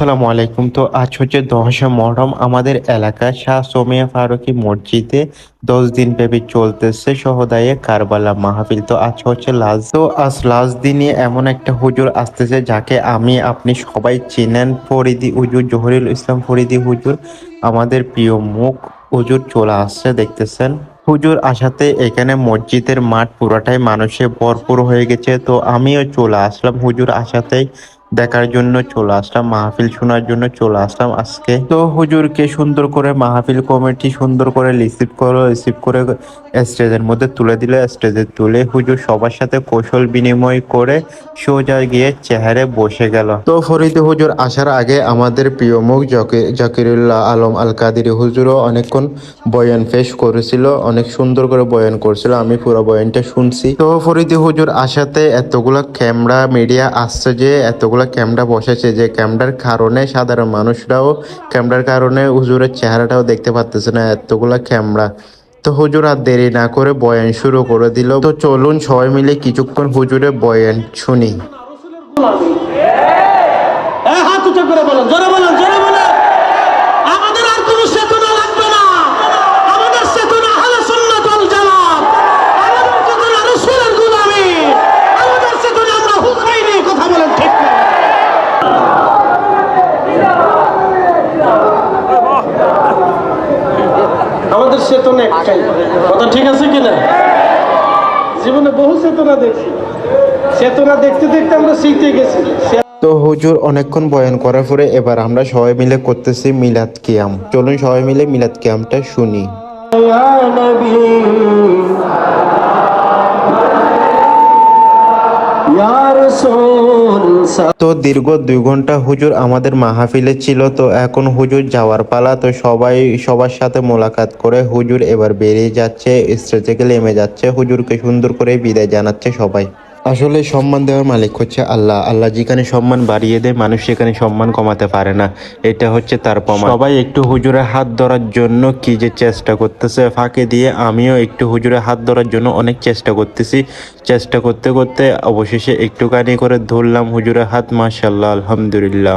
আসসালামু আলাইকুম। তো আজ হচ্ছে দশা মহরম। আমাদের এলাকায় শাহ সোমিয়া ফারুকি মসজিদে দশ দিন ব্যাপী চলতেছে সহদায়ে কারবালা মাহফিল। তো আজ হচ্ছে লাস্ট তো আজ লাস্ট দিনে এমন একটা হুজুর আসতেছে যাকে আমি, আপনি সবাই চিনেন, ফরিদি হুজুর, জহরুল ইসলাম ফরিদি হুজুর। আমাদের প্রিয় মুখ হুজুর চলে আসছে, দেখতেছেন। হুজুর আসাতে এখানে মসজিদের মাঠ পুরাটাই মানুষে ভরপুর হয়ে গেছে। তো আমিও চলে আসলাম হুজুর আসাতেই। দেখার জন্য চলে আসলাম, মাহফিল শোনার জন্য চলে আসলাম আজকে। তো হুজুরকে সুন্দর করে মাহফিল কমিটি সুন্দর করে রিসিভ করো, রিসিভ করে স্টেজের মধ্যে তুলে দিলে, স্টেজে তুলে হুজুর সবার সাথে কৌশল বিনিময় করে সোজা গিয়ে চেহারে বসে গেল। তো ফরিদে হুজুর, আসার আগে আমাদের প্রিয় মুখ জাকির জাকিরুল্লাহ আলম আল কাদিরি হুজুরও অনেকক্ষণ বয়ান পেশ করেছিল, অনেক সুন্দর করে বয়ান করছিল, আমি পুরো বয়ানটা শুনছি। তো ফরিদি হুজুর আসাতে এতগুলা ক্যামেরা, মিডিয়া আসছে যে এতগুলা ক্যামেরা বসেছে, যে ক্যামেরার কারণে সাধারণ মানুষরাও ক্যামেরার কারণে হুজুরের চেহারাটাও দেখতে পারতেছে না এতগুলো ক্যামেরা তো হুজুর আর দেরি না করে বয়ান শুরু করে দিল। তো চলুন সবাই মিলে কিছুক্ষণ হুজুরের বয়ান শুনি এ হাত উঁচু করে বলেন জোরে বলেন জোরে বলেন আমাদের আর কোনো চেতনা লাগবে না আমাদের চেতনা আহলে সুন্নাত ওয়াল জামাত আমাদের চেতনা রাসূলের গোলামি আমাদের চেতনা আমরা হুসাইনি কথা বলেন ঠিক না তো কথা ঠিক আছে কিনা? জীবনে বহু চেতনা দেখছি। চেতনা দেখতে দেখতে আমরা শিখতে গেছি। তো হুজুর অনেকক্ষণ বয়ান করার পরে এবার আমরা সবাই মিলে করতেছি মিলাদ কিয়াম। চলুন সবাই মিলে মিলাদ কিয়ামটা শুনি। তো দীর্ঘ দুই ঘণ্টা হুজুর আমাদের মাহফিলে ছিল, তো এখন হুজুর যাওয়ার পালা, তো সবাই, সবার সাথে মোলাকাত করে হুজুর এবার বেরিয়ে যাচ্ছে স্টেজ থেকে নেমে যাচ্ছে, হুজুরকে সুন্দর করে বিদায় জানাচ্ছে সবাই। আসলে সম্মান দেওয়ার মালিক হচ্ছে আল্লাহ। আল্লাহ যেখানে সম্মান বাড়িয়ে দেয়, মানুষ সেখানে সম্মান কমাতে পারে না। এটা হচ্ছে তার প্রমাণ। সবাই একটু হুজুরে হাত ধরার জন্য কি যে চেষ্টা করতেছে, ফাঁকে দিয়ে আমিও একটু হুজুরে হাত ধরার জন্য অনেক চেষ্টা করতেছি। চেষ্টা করতে করতে অবশেষে একটুখানি করে ধরলাম হুজুরে হাত মাশাল্লাহ আলহামদুলিল্লাহ।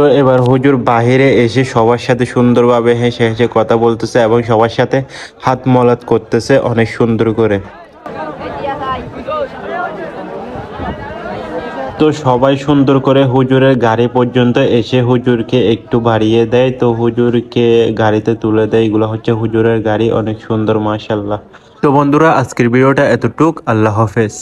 তো এবার হুজুর বাহিরে এসে সবার সাথে সুন্দরভাবে হেসে হেসে কথা বলতেছে এবং সবার সাথে হাত মলাত করতেছে অনেক সুন্দর করে। তো সবাই সুন্দর করে হুজুরের গাড়ি পর্যন্ত এসে হুজুরকে একটু বাড়িয়ে দেয়। তো হুজুরকে গাড়িতে তুলে দেয়। এগুলো হচ্ছে হুজুরের গাড়ি, অনেক সুন্দর মাশাল্লাহ তো বন্ধুরা, আজকের ভিডিওটা এতটুক। আল্লাহ হাফেজ।